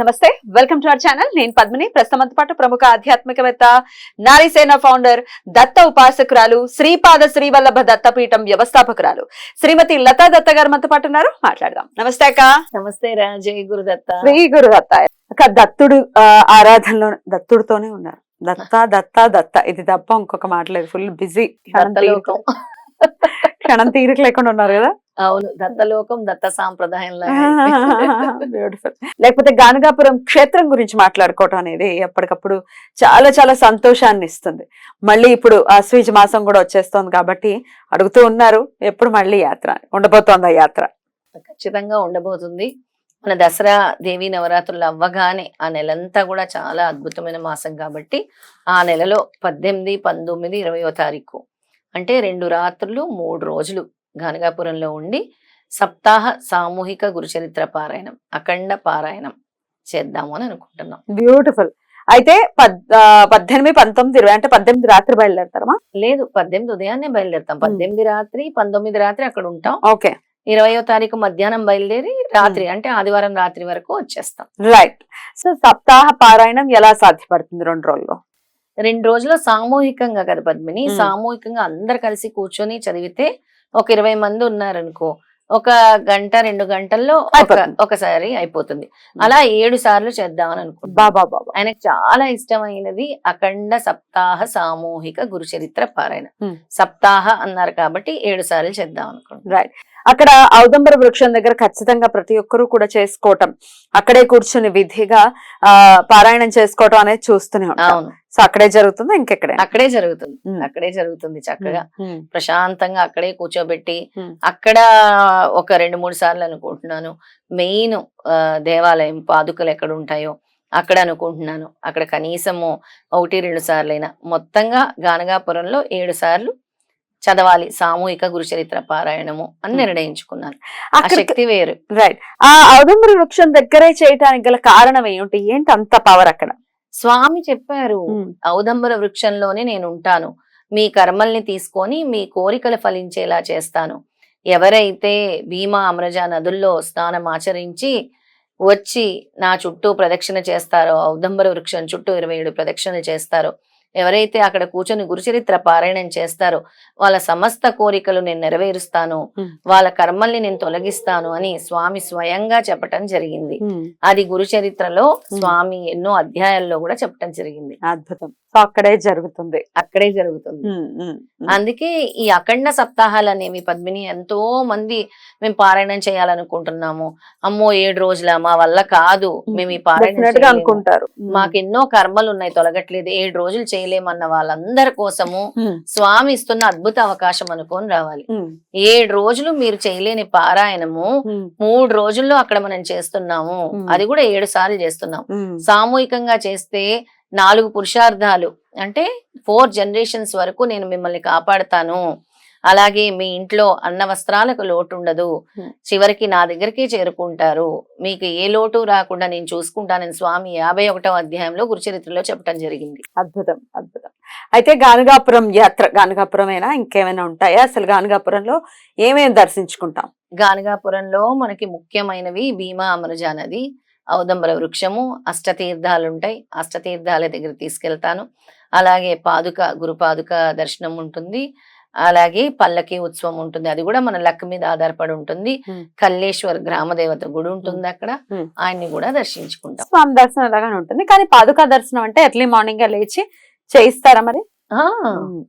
నమస్తే welcome to our channel. నేను పద్మిని. ప్రస్తుతం పాటు ప్రముఖ ఆధ్యాత్మికవేత్త నారీసేన ఫౌండర్ దత్త ఉపాసకురాలు శ్రీపాద శ్రీవల్లభ దత్తపీఠం వ్యవస్థాపకురాలు శ్రీమతి లతా దత్త గారు మనతో పాటు ఉన్నారు. మాట్లాడదాం. నమస్తే అక్క. నమస్తే జై గురుదత్త శ్రీ గురు దత్త. అక్క దత్తుడు ఆరాధనలో దత్తుడితోనే ఉన్నారు. దత్త దత్త దత్త. ఇది తప్ప ఇంకొక మాట లేదు ఫుల్ బిజీ. క్షణం తీరిక లేకుండా ఉన్నారు కదా? అవును దత్తలోకం దత్త సాంప్రదాయం బ్యూటిఫుల్ లేకపోతే గానగాపురం క్షేత్రం గురించి మాట్లాడుకోవటం అనేది ఎప్పటికప్పుడు చాలా చాలా సంతోషాన్ని ఇస్తుంది. మళ్ళీ ఇప్పుడు ఆశ్వీజ మాసం కూడా వచ్చేస్తోంది కాబట్టి అడుగుతూ ఉన్నారు ఎప్పుడు మళ్ళీ యాత్ర ఉండబోతోంది ఆ యాత్ర? ఖచ్చితంగా ఉండబోతుంది. మన దసరా దేవి నవరాత్రులు అవ్వగానే ఆ నెలంతా కూడా చాలా అద్భుతమైన మాసం కాబట్టి ఆ నెలలో పద్దెనిమిది పంతొమ్మిది ఇరవయో తారీఖు అంటే రెండు రాత్రులు మూడు రోజులు గానగాపురంలో ఉండి సప్తాహ సామూహిక గురుచరిత్ర పారాయణం అఖండ పారాయణం చేద్దాము అని అనుకుంటున్నాం. బ్యూటిఫుల్. అయితే పద్ పద్దెనిమిది పంతొమ్మిది ఇరవై అంటే పద్దెనిమిది రాత్రి బయలుదేరతారమ్మా? లేదు పద్దెనిమిది ఉదయాన్నే బయలుదేరుతాం. పద్దెనిమిది రాత్రి పంతొమ్మిది రాత్రి అక్కడ ఉంటాం. ఓకే. ఇరవయో తారీఖు మధ్యాహ్నం బయలుదేరి రాత్రి అంటే ఆదివారం రాత్రి వరకు వచ్చేస్తాం. రైట్. సో సప్తాహ పారాయణం ఎలా సాధ్యపడుతుంది రెండు రోజుల్లో? రెండు రోజులు సామూహికంగా కదా పద్మిని. సామూహికంగా అందరు కలిసి కూర్చొని చదివితే ఒక ఇరవై మంది ఉన్నారనుకో ఒక గంట రెండు గంటల్లో. ఒకసారి అయిపోతుంది. అలా ఏడు సార్లు చేద్దామని బాబా బాబా ఆయనకు చాలా ఇష్టమైనది అఖండ సప్తాహ సామూహిక గురుచరిత్ర పారాయణ. సప్తాహ అన్నారు కాబట్టి ఏడు సార్లు చేద్దాం అనుకుంటున్నాం రైట్. అక్కడ ఔదంబర వృక్షం దగ్గర ఖచ్చితంగా ప్రతి ఒక్కరూ కూడా చేసుకోవటం. అక్కడే కూర్చుని విధిగా ఆ పారాయణం చేసుకోవటం అనేది చూస్తూనే ఉంటాం. అవును. సో అక్కడే జరుగుతుందా? ఇంకెక్కడే? అక్కడే జరుగుతుంది. అక్కడే జరుగుతుంది చక్కగా. ప్రశాంతంగా అక్కడే కూర్చోబెట్టి. అక్కడ ఒక రెండు మూడు సార్లు అనుకుంటున్నాను. మెయిన్ దేవాలయం పాదుకలు ఎక్కడ ఉంటాయో అక్కడ అనుకుంటున్నాను. అక్కడ కనీసము ఒకటి రెండు సార్లైనా. మొత్తంగా గానగాపురంలో ఏడు సార్లు చదవాలి. సామూహిక గురుచరిత్ర పారాయణము అని Hmm. నిర్ణయించుకున్నాను ఆ శక్తి వేరు. రైట్ ఆ ఔదంబర వృక్షం దగ్గరే చేయటానికి గల కారణం ఏమిటి ఏంటి అంత పవర్ అక్కడ? స్వామి చెప్పారు మ్మ్. ఔదంబర వృక్షంలోనే నేను ఉంటాను. మీ కర్మల్ని తీసుకొని మీ కోరికలు ఫలించేలా చేస్తాను. ఎవరైతే భీమా అమరజ నదుల్లో స్నానం ఆచరించి వచ్చి నా చుట్టూ ప్రదక్షిణ చేస్తారో ఔదంబర వృక్షం చుట్టూ ఇరవై ఏడు ప్రదక్షిణలు చేస్తారో ఎవరైతే అక్కడ కూర్చొని గురుచరిత్ర పారాయణం చేస్తారో వాళ్ళ సమస్త కోరికలు నేను నెరవేరుస్తాను. వాళ్ళ కర్మల్ని నేను తొలగిస్తాను అని స్వామి స్వయంగా చెప్పటం జరిగింది. అది గురు చరిత్రలో స్వామి ఎన్నో అధ్యాయాల్లో కూడా చెప్పడం జరిగింది. అద్భుతం. సో అక్కడే జరుగుతుంది. అక్కడే జరుగుతుంది. అందుకే ఈ అఖండ సప్తాహాలు అనేవి పద్మిని ఎంతో మంది మేము పారాయణం చేయాలనుకుంటున్నాము. అమ్మో ఏడు రోజుల మా వల్ల కాదు. మేము ఈ పారాయణం. అనుకుంటారు. మాకు ఎన్నో కర్మలు ఉన్నాయి తొలగట్లేదు. ఏడు రోజులు చేయలేమన్న వాళ్ళందరి కోసము. స్వామి ఇస్తున్న అద్భుత అవకాశం అనుకొని రావాలి. ఏడు రోజులు మీరు చేయలేని పారాయణము. మూడు రోజుల్లో అక్కడ మనం చేస్తున్నాము. అది కూడా ఏడు సార్లు చేస్తున్నాం. సామూహికంగా చేస్తే నాలుగు పురుషార్థాలు అంటే ఫోర్ జనరేషన్స్ వరకు నేను మిమ్మల్ని కాపాడుతాను అలాగే మీ ఇంట్లో అన్న వస్త్రాలకు లోటు ఉండదు. చివరికి నా దగ్గరికి చేరుకుంటారు. మీకు ఏ లోటు రాకుండా నేను చూసుకుంటానని స్వామి యాభై ఒకటో అధ్యాయంలో గురుచరిత్రలో చెప్పడం జరిగింది. అద్భుతం అద్భుతం. అయితే గానగాపురం యాత్ర గానగాపురమేనా? ఇంకేమైనా ఉంటాయా? అసలు గానగాపురంలో ఏమేమి దర్శించుకుంటాం? గానగాపురంలో మనకి ముఖ్యమైనవి భీమా అమరజ నది ఔదంబర వృక్షము అష్టతీర్థాలు ఉంటాయి అష్టతీర్థాల దగ్గర తీసుకెళ్తాను. అలాగే పాదుక గురు పాదుక దర్శనం ఉంటుంది అలాగే పల్లకి ఉత్సవం ఉంటుంది. అది కూడా మన లక్ మీద ఆధారపడి ఉంటుంది. కల్లేశ్వర్ గ్రామ దేవత గుడి ఉంటుంది అక్కడ. ఆయన్ని కూడా దర్శించుకుంటాం. స్వామి దర్శనం లాగానే ఉంటుంది. కానీ పాదుకా దర్శనం అంటే ఎర్లీ మార్నింగ్ లేచి చేయిస్తారా మరి?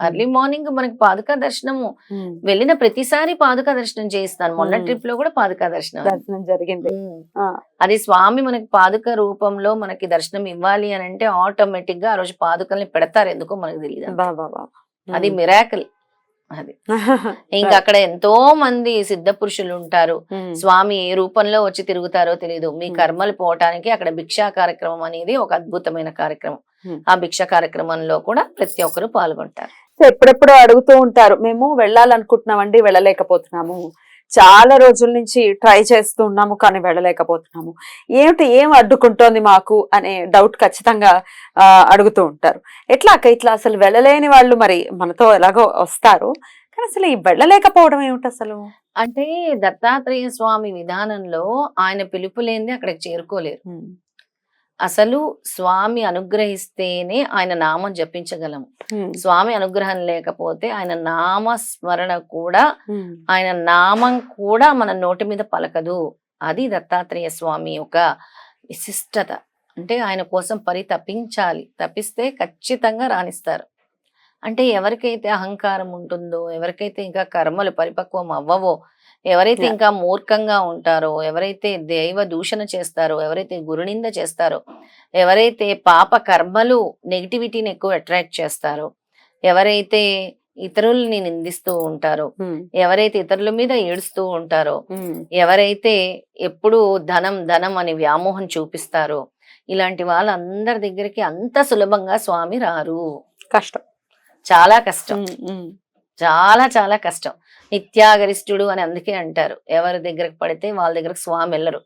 అర్లీ మార్నింగ్ మనకి పాదుక దర్శనము. వెళ్ళిన ప్రతిసారి పాదుక దర్శనం చేయిస్తాను మొన్న. ట్రిప్లో కూడా పాదుక దర్శనం. దర్శనం జరిగింది. అది స్వామి మనకి పాదుక రూపంలో మనకి దర్శనం ఇవ్వాలి అని అంటే ఆటోమేటిక్గా ఆ రోజు పాదుకల్ని పెడతారు. ఎందుకో మనకు తెలియదు. అది మిరాకిల్. అది. ఇంకా అక్కడ ఎంతో మంది సిద్ధ పురుషులు ఉంటారు. ఉమ్. స్వామి ఏ రూపంలో వచ్చి తిరుగుతారో తెలియదు మీ Hmm. కర్మలు పోవటానికి అక్కడ భిక్షా కార్యక్రమం అనేది ఒక అద్భుతమైన కార్యక్రమం. Hmm. ఆ భిక్ష కార్యక్రమంలో కూడా ప్రతి ఒక్కరు పాల్గొంటారు. ఎప్పుడెప్పుడు అడుగుతూ ఉంటారు. మేము వెళ్ళాలనుకుంటున్నామండి వెళ్ళలేకపోతున్నాము. చాలా రోజుల నుంచి ట్రై చేస్తూ ఉన్నాము కానీ వెళ్ళలేకపోతున్నాము. ఏమిటి ఏం అడ్డుకుంటోంది మాకు అనే డౌట్ ఖచ్చితంగా అడుగుతూ ఉంటారు. ఎట్లా అక్క ఇట్లా అసలు వెళ్ళలేని వాళ్ళు మరి మనతో ఎలాగో వస్తారు. కానీ అసలు ఈ వెళ్ళలేకపోవడం ఏమిటి అసలు? అంటే దత్తాత్రేయ స్వామి విధానంలో ఆయన పిలుపు లేనిది అక్కడికి చేరుకోలేరు. అసలు స్వామి అనుగ్రహిస్తేనే ఆయన నామం జపించగలము. స్వామి అనుగ్రహం లేకపోతే ఆయన నామ స్మరణ కూడా ఆయన నామం కూడా మన నోటి మీద పలకదు. అది దత్తాత్రేయ స్వామి యొక్క విశిష్టత. అంటే ఆయన కోసం పరి తప్పించాలి. తప్పిస్తే ఖచ్చితంగా రాణిస్తారు. అంటే ఎవరికైతే అహంకారం ఉంటుందో ఎవరికైతే ఇంకా కర్మలు పరిపక్వం అవ్వవో ఎవరైతే. ఇంకా మూర్ఖంగా ఉంటారో ఎవరైతే దైవ దూషణ చేస్తారో ఎవరైతే గురునింద చేస్తారో ఎవరైతే పాప కర్మలు నెగిటివిటీని ఎక్కువ అట్రాక్ట్ చేస్తారో ఎవరైతే ఇతరుల్ని నిందిస్తూ ఉంటారో ఎవరైతే ఇతరుల మీద ఏడుస్తూ ఉంటారో ఎవరైతే ఎప్పుడు ధనం ధనం అని వ్యామోహం చూపిస్తారో ఇలాంటి వాళ్ళందరి దగ్గరికి అంత సులభంగా స్వామి రారు. కష్టం. చాలా కష్టం. చాలా చాలా కష్టం. నిత్యాగరిష్ఠుడు అని అందుకే అంటారు. ఎవరి దగ్గరకు పడితే వాళ్ళ దగ్గరకు స్వామి వెళ్ళరు.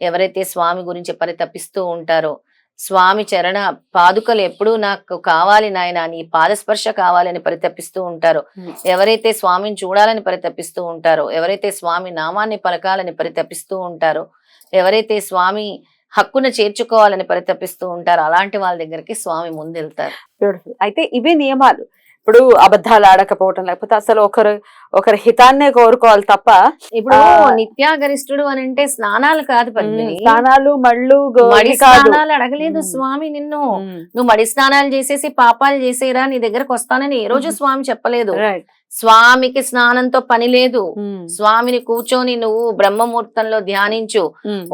ఎవరైతే స్వామి గురించి పరితపిస్తూ ఉంటారో స్వామి చరణ పాదుకలు ఎప్పుడూ నాకు కావాలి నాయన నీ పాదస్పర్శ కావాలని పరితపిస్తూ ఉంటారో ఎవరైతే స్వామిని చూడాలని పరితపిస్తూ ఉంటారో ఎవరైతే స్వామి నామాన్ని పలకాలని పరితపిస్తూ ఉంటారో ఎవరైతే స్వామి హక్కును చేర్చుకోవాలని పరితపిస్తూ ఉంటారో అలాంటి వాళ్ళ దగ్గరికి స్వామి ముందెళ్తారు. అయితే ఇవే నియమాలు. ఇప్పుడు అబద్ధాలు ఆడకపోవటం లేకపోతే అసలు ఒకరు ఒకరి హితాన్నే కోరుకోవాలి తప్ప ఇప్పుడు. నిత్యాగరిష్ఠుడు అని అంటే స్నానాలు కాదు స్నానాలు మళ్ళు మడి స్నానాలు అడగలేదు. స్వామి నిన్ను. నువ్వు మడి స్నానాలు చేసేసి పాపాలు చేసేరా నీ దగ్గరకు వస్తానని ఏ రోజు. స్వామి చెప్పలేదు. స్వామికి స్నానంతో పని లేదు. స్వామిని కూర్చొని నువ్వు బ్రహ్మముహూర్తంలో ధ్యానించు.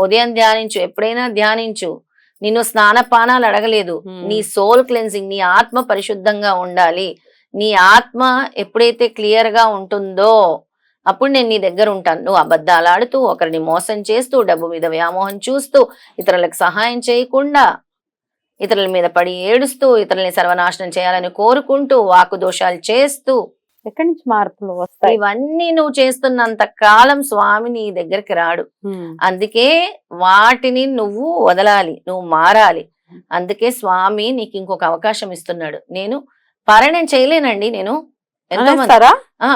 ఉదయం ధ్యానించు ఎప్పుడైనా ధ్యానించు నిన్ను స్నానపానాలు అడగలేదు. నీ సోల్ క్లెన్సింగ్ నీ ఆత్మ పరిశుద్ధంగా ఉండాలి నీ ఆత్మ ఎప్పుడైతే క్లియర్గా ఉంటుందో అప్పుడు నేను నీ దగ్గర ఉంటాను. నువ్వు అబద్ధాలు ఆడుతూ ఒకరిని మోసం చేస్తూ డబ్బు మీద వ్యామోహం చూస్తూ ఇతరులకు సహాయం చేయకుండా ఇతరుల మీద పడి ఏడుస్తూ ఇతరుల్ని సర్వనాశనం చేయాలని కోరుకుంటూ వాకు దోషాలు చేస్తూ ఎక్కడి నుంచి మార్పులు వస్తాయి? ఇవన్నీ నువ్వు చేస్తున్నంత కాలం స్వామి నీ దగ్గరికి రాడు. అందుకే వాటిని నువ్వు వదలాలి నువ్వు మారాలి. అందుకే స్వామి నీకు ఇంకొక అవకాశం ఇస్తున్నాడు. నేను పారాయణం చేయలేనండి నేను. ఎంతో మంది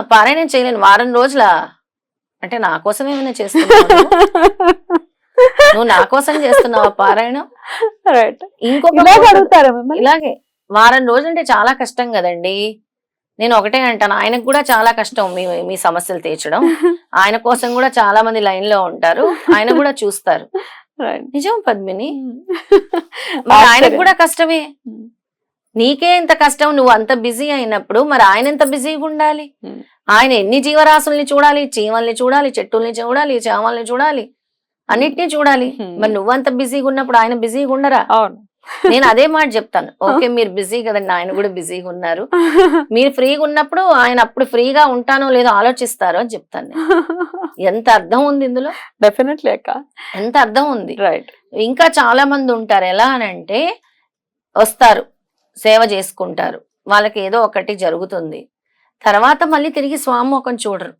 పారాయణం చేయలేను. వారం రోజుల అంటే నా కోసం ఏమైనా చేస్తున్నావు? నువ్వు నా కోసం చేస్తున్నావా పారాయణం? ఇంకొక ఇలాగ వారం రోజులు అంటే చాలా కష్టం కదండి. నేను ఒకటే అంటాను. ఆయనకు కూడా చాలా కష్టం మీ మీ సమస్యలు తీర్చడం. ఆయన కోసం కూడా చాలా మంది లైన్లో ఉంటారు. ఆయన కూడా చూస్తారు. నిజం పద్మిని? మరి ఆయనకు. కూడా కష్టమే. ఉమ్. నీకే ఇంత కష్టం నువ్వు అంత బిజీ అయినప్పుడు మరి ఆయన ఎంత బిజీగా ఉండాలి. ఆయన ఎన్ని జీవరాశుల్ని చూడాలి? చీమల్ని చూడాలి చెట్టుల్ని చూడాలి చామల్ని చూడాలి అన్నిటినీ చూడాలి. మరి నువ్వంత బిజీగా ఉన్నప్పుడు ఆయన బిజీగా ఉండరా? అవును. నేను అదే మాట చెప్తాను. ఓకే మీరు బిజీ కదండి ఆయన కూడా బిజీగా ఉన్నారు. మీరు ఫ్రీగా ఉన్నప్పుడు ఆయన అప్పుడు ఫ్రీగా ఉంటానో లేదో ఆలోచిస్తారు అని చెప్తాను. ఎంత అర్థం ఉంది ఇందులో? డెఫినెట్లీ అక్క. ఎంత అర్థం ఉంది? రైట్ ఇంకా చాలా మంది ఉంటారు. ఎలా అని అంటే వస్తారు. సేవ చేసుకుంటారు. వాళ్ళకి ఏదో ఒకటి జరుగుతుంది. తర్వాత మళ్ళీ తిరిగి స్వామోకం చూడరు.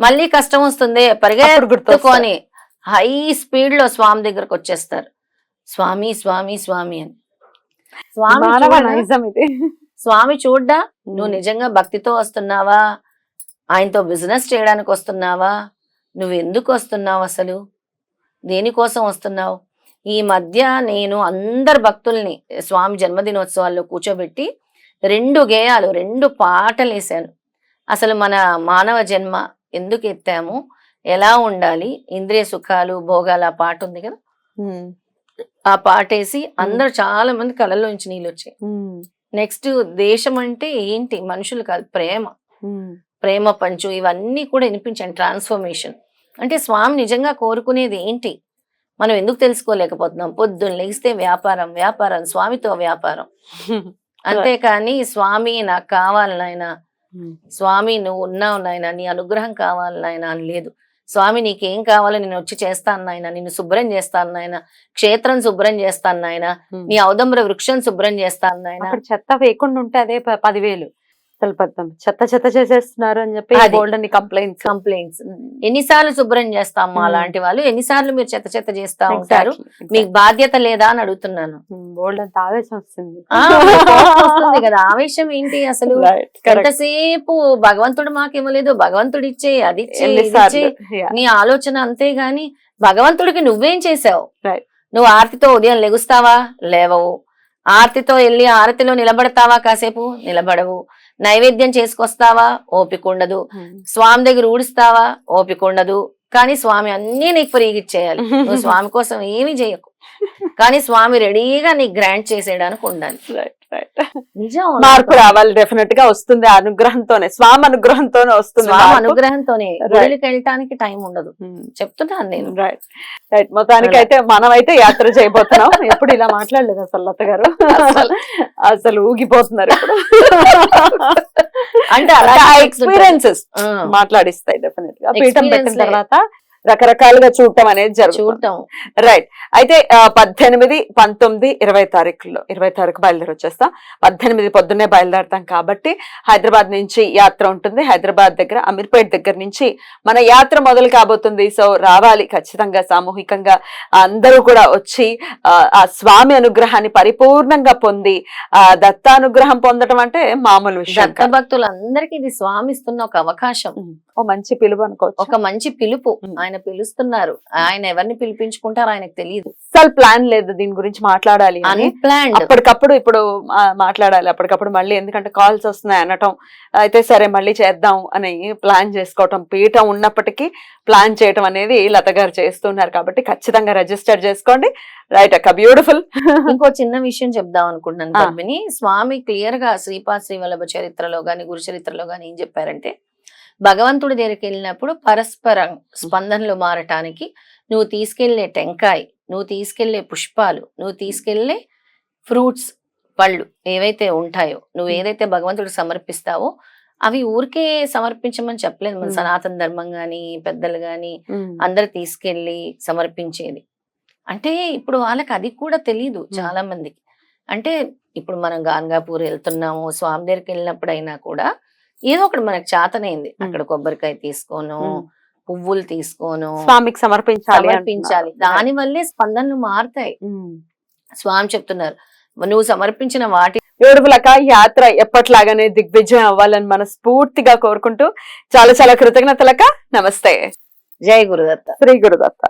మళ్ళీ కష్టం వస్తుంది. పరిగెత్తుకొని హై స్పీడ్లో స్వామి దగ్గరకు వచ్చేస్తారు. స్వామి స్వామి స్వామి అని. స్వామి స్వామి చూడ్డా? నువ్వు నిజంగా భక్తితో వస్తున్నావా? ఆయనతో బిజినెస్ చేయడానికి వస్తున్నావా? నువ్వు ఎందుకు వస్తున్నావు అసలు? దేనికోసం వస్తున్నావు? ఈ మధ్య నేను అందరు భక్తుల్ని స్వామి జన్మదినోత్సవాల్లో కూర్చోబెట్టి రెండు గేయాలు రెండు పాటలు వేశాను. అసలు మన మానవ జన్మ ఎందుకు ఎత్తాము? ఎలా ఉండాలి? ఇంద్రియ సుఖాలు భోగాలు ఆ పాట ఉంది కదా. ఆ పాట వేసి అందరు చాలా మంది కళ్ళలోంచి నీళ్ళు వచ్చాయి. నెక్స్ట్ దేశం అంటే ఏంటి? మనుషులు కాదు ప్రేమ. ప్రేమ పంచు ఇవన్నీ కూడా వినిపించాను. ట్రాన్స్ఫర్మేషన్. అంటే స్వామి నిజంగా కోరుకునేది ఏంటి? మనం ఎందుకు తెలుసుకోలేకపోతున్నాం? పొద్దున్న లేస్తే వ్యాపారం వ్యాపారం స్వామితో వ్యాపారం. అంతేకాని స్వామి నాకు కావాలి నాయన. స్వామి నువ్వు ఉన్నావు నాయన నీ అనుగ్రహం కావాలి నాయన అని లేదు. స్వామి నీకేం కావాలో నేను వచ్చి చేస్తాను నాయన నిన్ను శుభ్రం చేస్తాను నాయన క్షేత్రం శుభ్రం చేస్తాను నాయన. నీ ఔదంబర వృక్షం శుభ్రం చేస్తాను నాయన. చెత్త వేయకుండా ఉంటే అదే పదివేలు. అసలు పెద్ద. చెత్త చెత్త చేసేస్తున్నారు అని చెప్పి అని కంప్లైంట్స్. కంప్లైంట్స్. ఎన్నిసార్లు శుభ్రం చేస్తామా. అలాంటి వాళ్ళు ఎన్నిసార్లు మీరు చెత్త చెత్త చేస్తా ఉంటారు? మీకు బాధ్యత లేదా అని అడుగుతున్నాను. అంత ఆవేశం వస్తుంది. మీకు వస్తుంది కదా. ఆవేశం ఏంటి అసలు. ఎంతసేపు భగవంతుడు మాకేమలేదు భగవంతుడు ఇచ్చే అది ఇచ్చే. నీ ఆలోచన అంతే గాని భగవంతుడికి నువ్వేం చేసావు. నువ్వు ఆర్తితో ఉదయం లెగుస్తావా? లేవవు. ఆర్తితో వెళ్ళి ఆరతిలో నిలబడతావా కాసేపు? నిలబడవు. నైవేద్యం చేసుకొస్తావా? ఓపిక ఉండదు. స్వామి దగ్గర ఊడుస్తావా? ఓపిక ఉండదు. కానీ స్వామి అన్నీ నీకు ఫ్రీగా ఇచ్చేయాలి. నువ్వు స్వామి కోసం ఏమీ చేయకు. కానీ స్వామి రెడీగా నీకు గ్రాంట్ చేసేయడానికి ఉండాలి. నిజం. మార్పు రావాలి డెఫినెట్గా వస్తుంది అనుగ్రహంతోనే స్వామి అనుగ్రహంతోనే వస్తుంది స్వామి. అనుగ్రహంతోనే. గుడికి వెళ్ళటానికి టైం ఉండదు. Hmm. చెప్తున్నాను నేను. రైట్ రైట్ మొత్తానికి అయితే మనం అయితే యాత్ర చేయబోతున్నాం. ఎప్పుడు ఇలా మాట్లాడలేదు అసలు లత గారు. అసలు. ఊగిపోతున్నారు ఇప్పుడు. అంటే. ఎక్స్పీరియన్సెస్ మాట్లాడిస్తాయి డెఫినెట్గా. పీఠం పెట్టిన. తర్వాత రకరకాలుగా చూడటం అనేది జరుగుతుంది. చూడటం. రైట్ అయితే పద్దెనిమిది పంతొమ్మిది ఇరవై తారీఖుల్లో ఇరవై తారీఖు బయలుదేరి వచ్చేస్తాం. పద్దెనిమిది పొద్దున్నే బయలుదేరతాం కాబట్టి హైదరాబాద్ నుంచి యాత్ర ఉంటుంది. హైదరాబాద్ దగ్గర అమీర్పేట్ దగ్గర నుంచి మన యాత్ర మొదలు కాబోతుంది. సో రావాలి ఖచ్చితంగా సామూహికంగా. అందరూ కూడా వచ్చి ఆ, స్వామి అనుగ్రహాన్ని పరిపూర్ణంగా పొంది ఆ దత్తానుగ్రహం పొందడం అంటే మామూలు విషయం. భక్తులందరికీ ఇది స్వామి ఇస్తున్న ఒక అవకాశం. ఓ మంచి పిలుపు అనుకోవచ్చు. ఒక మంచి పిలుపు. ఆయన పిలుస్తున్నారు. ఆయన ఎవరిని పిలిపించుకుంటారో ఆయనకు తెలియదు అసలు ప్లాన్ లేదు దీని గురించి మాట్లాడాలి అని. అన్ప్లాన్డ్ అప్పటికప్పుడు ఇప్పుడు మాట్లాడాలి. అప్పటికప్పుడు మళ్ళీ ఎందుకంటే కాల్స్ వస్తున్నాయి అనటం. అయితే సరే మళ్ళీ చేద్దాం అని ప్లాన్ చేసుకోవటం. పీఠం ఉన్నప్పటికీ ప్లాన్ చేయటం అనేది లత గారు చేస్తున్నారు కాబట్టి ఖచ్చితంగా రిజిస్టర్ చేసుకోండి. రైట్ అక్క. బ్యూటిఫుల్ ఇంకో చిన్న విషయం చెప్దాం అనుకుంటున్నాను స్వామి క్లియర్గా శ్రీపాద శ్రీవల్లభ చరిత్రలో గాని గురు చరిత్రలో గాని ఏం చెప్పారంటే భగవంతుడి దగ్గరికి వెళ్ళినప్పుడు పరస్పర స్పందనలు మారటానికి నువ్వు తీసుకెళ్ళే టెంకాయ నువ్వు తీసుకెళ్ళే పుష్పాలు నువ్వు తీసుకెళ్ళే ఫ్రూట్స్ పళ్ళు ఏవైతే ఉంటాయో నువ్వు. ఏదైతే భగవంతుడు సమర్పిస్తావో అవి ఊరికే సమర్పించమని చెప్పలేదు మన. సనాతన ధర్మం గాని పెద్దలు గాని అందరు తీసుకెళ్ళి సమర్పించేది అంటే ఇప్పుడు వాళ్ళకి అది కూడా తెలియదు. చాలా మందికి అంటే ఇప్పుడు మనం గాన్గాపూర్ వెళ్తున్నాము స్వామి దగ్గరికి వెళ్ళినప్పుడు అయినా కూడా ఏదో ఒకటి మనకు చేతనైంది. అక్కడ కొబ్బరికాయ తీసుకోను పువ్వులు తీసుకోను స్వామికి సమర్పించాలి సమర్పించాలి. దాని వల్లే స్పందనలు మారుతాయి. స్వామి చెప్తున్నారు నువ్వు సమర్పించిన వాటి అక్క యాత్ర ఎప్పట్లాగానే దిగ్విజయం అవ్వాలని మనస్ఫూర్తిగా కోరుకుంటూ చాలా చాలా కృతజ్ఞతలక నమస్తే. జై గురుదత్త. శ్రీ గురుదత్త.